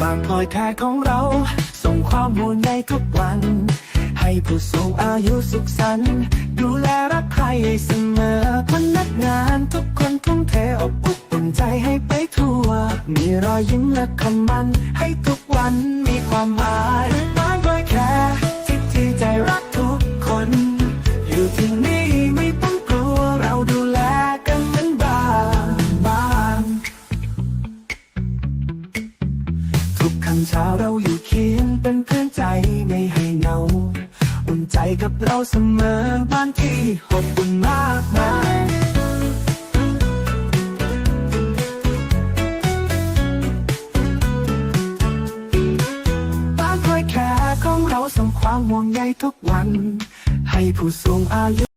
บางพลอยแท้ของเรา ส่งความห่วงในทุกวัน ให้ผู้สูงอายุสุขสันต์ดูแลรักใครเสมอพนักงานทุกคนทุ่มเทอบอุ่นอุ่นใจให้ไปทั่ว มีรอยยิ้มและคำมัน ให้ทุกวันมีความหมาย ทุกครั้งเช้าเราอยู่เคียงเป็นเพื่อนใจไม่ให้เหงาอุ่นใจกับเราเสมอบ้านที่อบอุ่นมากมายบ้านคอยแค่ของเราส่งความห่วงใยทุกวัน ให้ผู้สูงอายุ